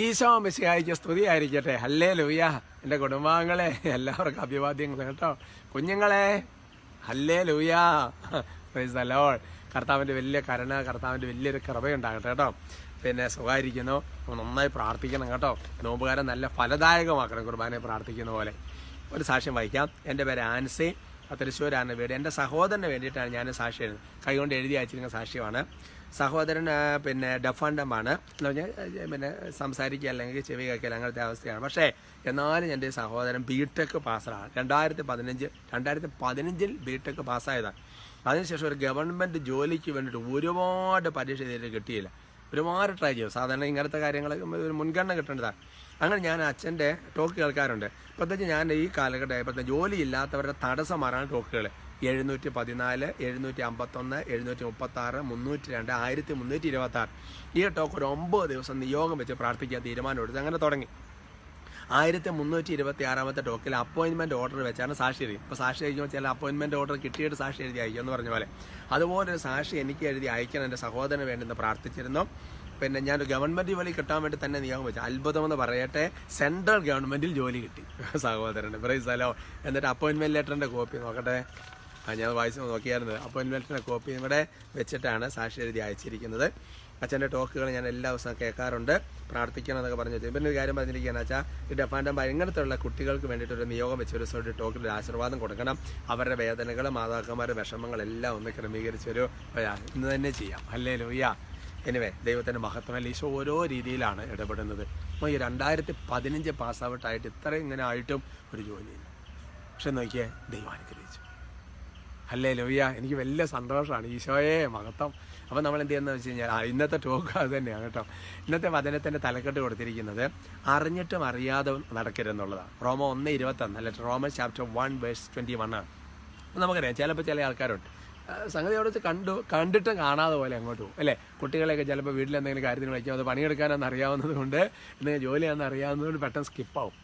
ഈശോ മിശിഹായിക്ക് സ്തുതി ആയിരിക്കട്ടെ ഹല്ലേ ലൂയ എന്റെ കുടുംബാംഗങ്ങളെ എല്ലാവർക്കും അഭിവാദ്യങ്ങൾ കേട്ടോ. കുഞ്ഞുങ്ങളെ ഹല്ലേ ലൂയ പ്രൈസ് ലോർഡ് കർത്താവിന്റെ വലിയ കരുണ കർത്താവിന്റെ വലിയൊരു കൃപയുണ്ടാകട്ടെ കേട്ടോ. പിന്നെ സുഖമായിരിക്കുന്നു. നന്നായി പ്രാർത്ഥിക്കണം കേട്ടോ. നോമ്പുകാരൻ നല്ല ഫലദായകമാക്കണം കുർബാനെ പ്രാർത്ഥിക്കുന്ന പോലെ. ഒരു സാക്ഷ്യം വഹിക്കാം എന്റെ പേര് ആൻസി. തൃശ്ശൂരാണ് വീട്. എന്റെ സഹോദരന് വേണ്ടിയിട്ടാണ് ഞാൻ സാക്ഷി കൈകൊണ്ട് എഴുതി അയച്ചിരിക്കുന്ന സാക്ഷ്യമാണ്. സഹോദരൻ പിന്നെ ഡഫാൻഡമാണ് എന്ന് പറഞ്ഞാൽ പിന്നെ സംസാരിക്കുക അല്ലെങ്കിൽ ചെവി കേൾക്കില്ല അങ്ങനത്തെ അവസ്ഥയാണ്. പക്ഷേ എന്നാലും എന്റെ സഹോദരൻ ബി ടെക് പാസ്സാണ്. രണ്ടായിരത്തി പതിനഞ്ച് രണ്ടായിരത്തി പതിനഞ്ചിൽ ബി ടെക് പാസ്സായതാണ്. അതിനുശേഷം ഒരു ഗവൺമെന്റ് ജോലിക്ക് വേണ്ടിയിട്ട് ഒരുപാട് പരീക്ഷ ചെയ്തിട്ട് കിട്ടിയില്ല. ഒരുപാട് ട്രൈ ചെയ്യും സാധാരണ ഇങ്ങനത്തെ കാര്യങ്ങളൊക്കെ ഒരു മുൻഗണന കിട്ടേണ്ടതാണ്. അങ്ങനെ ഞാൻ അച്ഛന്റെ ടോക്ക് കേൾക്കാറുണ്ട്. പ്രത്യേകിച്ച് ഞാൻ ഈ കാലഘട്ടം ഇപ്പോഴത്തെ ജോലി ഇല്ലാത്തവരുടെ തടസ്സമാറാണ് ടോക്കുകൾ എഴുന്നൂറ്റി പതിനാല് എഴുന്നൂറ്റി അമ്പത്തൊന്ന് എഴുന്നൂറ്റി മുപ്പത്തി ആറ് മുന്നൂറ്റി രണ്ട് ആയിരത്തി മുന്നൂറ്റി ഇരുപത്തി ആറ് ഈ ടോക്ക് ഒരു ഒമ്പത് ദിവസം നിയോഗം വെച്ച് പ്രാർത്ഥിക്കാൻ തീരുമാനമെടുത്ത് അങ്ങനെ തുടങ്ങി. ആയിരത്തി മുന്നൂറ്റി ഇരുപത്തി ആറാമത്തെ ടോക്കിൽ അപ്പോയിൻമെന്റ് ഓർഡർ വെച്ചാണ് സാക്ഷി എഴുതി ഇപ്പോൾ സാക്ഷി എഴുതുമ്പോൾ ചില അപ്പോയിൻമെന്റ് ഓർഡർ കിട്ടിയിട്ട് സാക്ഷി എഴുതി അയക്കും എന്ന് പറഞ്ഞ പോലെ. അതുപോലെ ഒരു സാക്ഷി എനിക്ക് എഴുതി അയക്കാൻ എന്റെ സഹോദരന് വേണ്ടി പ്രാർത്ഥിച്ചിരുന്നു. പിന്നെ ഞാൻ ഒരു ഗവൺമെന്റ് ജോലി കിട്ടാൻ വേണ്ടി തന്നെ നിയോഗം വെച്ചു. അത്ഭുതമെന്ന് പറയട്ടെ സെൻട്രൽ ഗവൺമെന്റിൽ ജോലി കിട്ടി. സഹോദരന്. പ്രൈസ് ഹലോ എന്നിട്ട് അപ്പോയിൻമെന്റ് ലെറ്ററിന്റെ കോപ്പി നോക്കട്ടെ. ഞാൻ വായിച്ച് നോക്കിയായിരുന്നു. ഇൻവെൻഷനെ കോപ്പി ഇവിടെ വെച്ചിട്ടാണ് സാക്ഷി എഴുതി അയച്ചിരിക്കുന്നത്. അച്ഛന്റെ ടോക്കുകൾ ഞാൻ എല്ലാ ദിവസവും കേൾക്കാറുണ്ട്. പ്രാർത്ഥിക്കണം എന്നൊക്കെ പറഞ്ഞു വെച്ചു. പിന്നെ ഒരു കാര്യം പറഞ്ഞിരിക്കുകയാണ് വെച്ചാൽ ഈ ഡെഫാൻഡമ്പ ഇങ്ങനത്തെയുള്ള കുട്ടികൾക്ക് വേണ്ടിയിട്ട് ഒരു നിയോഗം വെച്ച് ഒരു ദിവസം ടോക്കിൽ ഒരു ആശീർവാദം കൊടുക്കണം. അവരുടെ വേദനകൾ മാതാക്കന്മാരുടെ വിഷമങ്ങളെല്ലാം ഒന്ന് ക്രമീകരിച്ച് ഒരു ഇന്ന് തന്നെ ചെയ്യാം. അല്ലേ ലൂയ്യ എനിവേ ദൈവത്തിന്റെ മഹത്വമല്ല. ഈശോ ഓരോ രീതിയിലാണ് ഇടപെടുന്നത്. അപ്പോൾ ഈ രണ്ടായിരത്തി പതിനഞ്ച് പാസ് ഔട്ടായിട്ട് ഇത്ര ഇങ്ങനെ ആയിട്ടും ഒരു ജോലിയില്ല. പക്ഷെ നോക്കിയേ ദൈവം അനുഗ്രഹിച്ചു. അല്ലേ ലോയ്യ എനിക്ക് വലിയ സന്തോഷമാണ്. ഈശോയെ മഹത്വം. അപ്പം നമ്മൾ എന്ത് ചെയ്യുന്നത് വെച്ച് കഴിഞ്ഞാൽ ഇന്നത്തെ ടോക്ക് അത് തന്നെയാണ് കേട്ടോ. ഇന്നത്തെ വചനത്തിന്റെ തലക്കെട്ട് കൊടുത്തിരിക്കുന്നത് അറിഞ്ഞിട്ടും അറിയാതെ നടക്കരുതെന്നുള്ളതാണ്. റോമ ഒന്ന് ഇരുപത്തൊന്ന് അല്ലെ? റോമ chapter one verse twenty one ആണ്. അപ്പം നമുക്കറിയാം ചിലപ്പോൾ ചില ആൾക്കാരുണ്ട്. സംഗതി അവിടെ വെച്ച് കണ്ടു കണ്ടിട്ടും കാണാതെ പോലെ അങ്ങോട്ട് പോകും അല്ലേ? കുട്ടികളെയൊക്കെ ചിലപ്പോൾ വീട്ടിൽ എന്തെങ്കിലും കാര്യത്തിന് വിളിക്കും അത് പണിയെടുക്കാനെന്ന് അറിയാവുന്നത് കൊണ്ട് എന്തെങ്കിലും ജോലിയാണെന്ന് അറിയാവുന്നത് കൊണ്ട് പെട്ടെന്ന് സ്കിപ്പാവും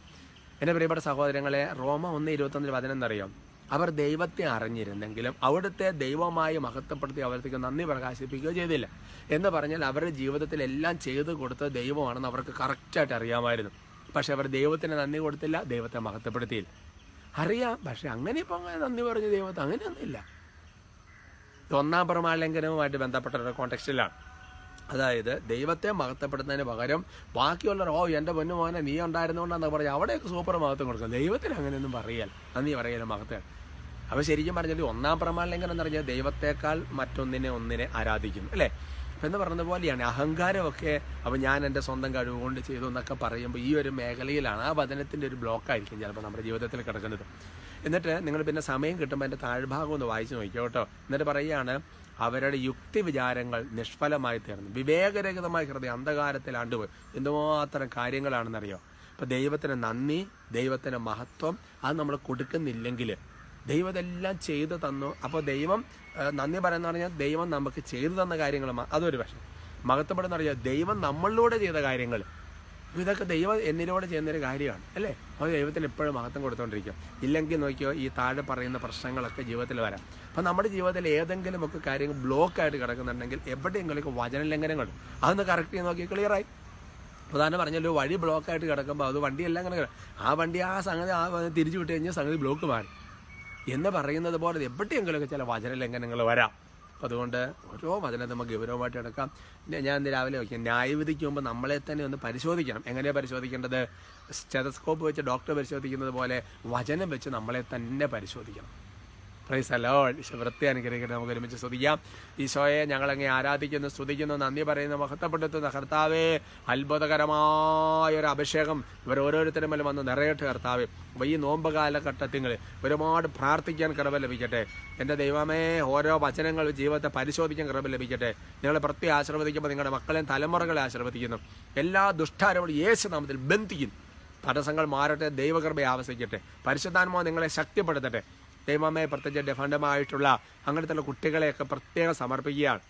എന്റെ പ്രിയപ്പെട്ട സഹോദരങ്ങളെ റോമ ഒന്ന് ഇരുപത്തൊന്നിൽ വചനം എന്നറിയാം? അവർ ദൈവത്തെ അറിഞ്ഞിരുന്നെങ്കിലും അവിടുത്തെ ദൈവമായി മഹത്വപ്പെടുത്തി അവർക്ക് നന്ദി പ്രകാശിപ്പിക്കുകയോ ചെയ്തില്ല. എന്ന് പറഞ്ഞാൽ അവരുടെ ജീവിതത്തിൽ എല്ലാം ചെയ്തു കൊടുത്ത ദൈവമാണെന്ന് അവർക്ക് കറക്റ്റായിട്ട് അറിയാമായിരുന്നു. പക്ഷെ അവർ ദൈവത്തിന് നന്ദി കൊടുത്തില്ല ദൈവത്തെ മഹത്വപ്പെടുത്തിയില്ല. അറിയാം പക്ഷെ അങ്ങനെ ഇപ്പം അങ്ങനെ നന്ദി പറഞ്ഞ ദൈവത്തെ അങ്ങനെയൊന്നുമില്ല. ഒന്നാം പ്രമാലംഘനവുമായിട്ട് ബന്ധപ്പെട്ട ഒരു കോണ്ടെക്സ്റ്റിലാണ് അതായത് ദൈവത്തെ മഹത്വപ്പെടുന്നതിന് പകരം ബാക്കിയുള്ളവർ ഓ എന്റെ പൊന്നു മോനെ നീ ഉണ്ടായിരുന്നുകൊണ്ടാന്ന് പറഞ്ഞാൽ അവിടെയൊക്കെ സൂപ്പർ മഹത്വം കൊടുക്കും ദൈവത്തിന് അങ്ങനെയൊന്നും പറയൽ നന്ദി പറയല മഹത്വം അപ്പോൾ ശരിക്കും പറഞ്ഞാൽ ഒന്നാം പ്രമാണലംഘനം എന്ന് പറഞ്ഞാൽ ദൈവത്തെക്കാൾ മറ്റൊന്നിനെ ഒന്നിനെ ആരാധിക്കുന്നു അല്ലേ? അപ്പം എന്ന് പറഞ്ഞ പോലെയാണ് അഹങ്കാരമൊക്കെ അപ്പോൾ ഞാൻ എന്റെ സ്വന്തം കഴിവ് കൊണ്ട് ചെയ്തു എന്നൊക്കെ പറയുമ്പോൾ ഈ ഒരു മേഖലയിലാണ് ആ വചനത്തിന്റെ ഒരു ബ്ലോക്കായിരിക്കും ചിലപ്പോൾ നമ്മുടെ ജീവിതത്തിൽ കിടക്കുന്നത്. എന്നിട്ട് നിങ്ങൾ പിന്നെ സമയം കിട്ടുമ്പോൾ എന്റെ താഴ്ഭാഗം ഒന്ന് വായിച്ചു നോക്കിയോ കേട്ടോ. എന്നിട്ട് പറയുകയാണ് അവരുടെ യുക്തി വിചാരങ്ങൾ നിഷ്ഫലമായി തീർന്നു. വിവേകരഹിതമായ ഹൃദയം അന്ധകാരത്തിൽ ആണ്ടുപോയി. എന്തുമാത്രം കാര്യങ്ങളാണെന്നറിയോ? അപ്പോൾ ദൈവത്തിന് നന്ദി ദൈവത്തിന് മഹത്വം അത് നമ്മൾ കൊടുക്കുന്നില്ലെങ്കിൽ ദൈവം ഇതെല്ലാം ചെയ്തു തന്നു. അപ്പോൾ ദൈവം നന്ദി പറയുന്ന പറഞ്ഞാൽ ദൈവം നമുക്ക് ചെയ്തു തന്ന കാര്യങ്ങൾ അതൊരു പക്ഷേ മഹത്വപ്പെടുന്ന പറഞ്ഞാൽ ദൈവം നമ്മളിലൂടെ ചെയ്ത കാര്യങ്ങൾ. ഇതൊക്കെ ദൈവം എന്നിലൂടെ ചെയ്യുന്നൊരു കാര്യമാണ് അല്ലേ? അപ്പോൾ ദൈവത്തിന് എപ്പോഴും മഹത്വം കൊടുത്തുകൊണ്ടിരിക്കും ഇല്ലെങ്കിൽ നോക്കിയോ ഈ താഴെ പറയുന്ന പ്രശ്നങ്ങളൊക്കെ ജീവിതത്തിൽ വരാം. അപ്പോൾ നമ്മുടെ ജീവിതത്തിൽ ഏതെങ്കിലും ഏതെങ്കിലുമൊക്കെ കാര്യങ്ങൾ ബ്ലോക്കായിട്ട് കിടക്കുന്നുണ്ടെങ്കിൽ എവിടെയെങ്കിലുമൊക്കെ വചന ലംഘനങ്ങൾ അതൊന്ന് കറക്റ്റ് ചെയ്ത് നോക്കി ക്ലിയറായി പ്രധാനം പറഞ്ഞല്ലോ വഴി ബ്ലോക്കായിട്ട് കിടക്കുമ്പോൾ അത് വണ്ടിയെല്ലാം അങ്ങനെ ആ വണ്ടി ആ സംഗതി ആ തിരിച്ചു വിട്ട് കഴിഞ്ഞാൽ സംഗതി ബ്ലോക്ക് മാറി. എന്ന് പറയുന്നത് പോലെ എവിടെയെങ്കിലുമൊക്കെ ചില വചന ലംഘനങ്ങൾ വരാം. അതുകൊണ്ട് ഓരോ വചനം നമുക്ക് ഗൗരവമായിട്ട് എടുക്കാം. ഞാൻ ഇന്ന് രാവിലെ വയ്ക്കാം. ന്യായവിധിക്ക് മുമ്പ് നമ്മളെ തന്നെ ഒന്ന് പരിശോധിക്കണം. എങ്ങനെയാണ് പരിശോധിക്കേണ്ടത്? സ്റ്റെതസ്കോപ്പ് വെച്ച് ഡോക്ടർ പരിശോധിക്കുന്നത് പോലെ വചനം വെച്ച് നമ്മളെ തന്നെ പരിശോധിക്കണം. പ്രൈസ് അലോൾ വൃത്തി അനുഗ്രഹിക്കട്ടെ. നമുക്ക് ഒരുമിച്ച് സ്തുതിക്കാം. ഈശോയെ ഞങ്ങളങ്ങെ ആരാധിക്കുന്നു സ്തുതിക്കുന്നു നന്ദി പറയുന്നു മഹത്വപ്പെടുത്തുന്ന. കർത്താവേ അത്ഭുതകരമായ ഒരു അഭിഷേകം ഇവർ ഓരോരുത്തരും മേലും വന്ന് നിറയട്ടെ കർത്താവേ. അപ്പോൾ ഈ നോമ്പ് കാലഘട്ടത്തിങ്ങൾ ഒരുപാട് പ്രാർത്ഥിക്കാൻ കൃപ ലഭിക്കട്ടെ. എന്റെ ദൈവമേ ഓരോ വചനങ്ങൾ ജീവിതത്തെ പരിശോധിക്കാൻ കൃപ ലഭിക്കട്ടെ. നിങ്ങൾ പ്രത്യേകം ആശീർവദിക്കുമ്പോൾ നിങ്ങളുടെ മക്കളെയും തലമുറകളെ ആശീർവദിക്കുന്നു. എല്ലാ ദുഷ്ടാരോടും യേശു നാമത്തിൽ ബന്ധിക്കുന്നു. തടസ്സങ്ങൾ മാറട്ടെ ദൈവകൃപയെ ആവശ്യിക്കട്ടെ പരിശുദ്ധാത്മാവ് നിങ്ങളെ ശക്തിപ്പെടുത്തട്ടെ. ദൈവമേ പ്രത്യേകിച്ച് ഡെഫണ്ടമായിട്ടുള്ള അങ്ങനത്തെയുള്ള കുട്ടികളെയൊക്കെ പ്രത്യേകം സമർപ്പിക്കുകയാണ്.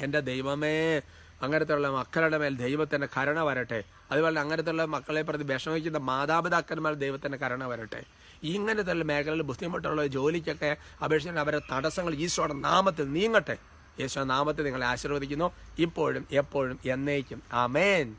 എന്റെ ദൈവമേ അങ്ങനത്തെയുള്ള മക്കളുടെ മേൽ ദൈവത്തിന്റെ കരുണ വരട്ടെ. അതുപോലെ അങ്ങനത്തെയുള്ള മക്കളെ പ്രതി വിഷമിക്കുന്ന മാതാപിതാക്കന്മാർ ദൈവത്തിന്റെ കരുണ വരട്ടെ. ഇങ്ങനത്തെ മേഖലയിൽ ബുദ്ധിമുട്ടുള്ള ജോലിക്കൊക്കെ അപേക്ഷിച്ച് അവരുടെ തടസ്സങ്ങൾ ഈശോയുടെ നാമത്തിൽ നീങ്ങട്ടെ. യേശോ നാമത്തിൽ നിങ്ങളെ ആശീർവദിക്കുന്നു. ഇപ്പോഴും എപ്പോഴും എന്നേക്കും. ആമേൻ.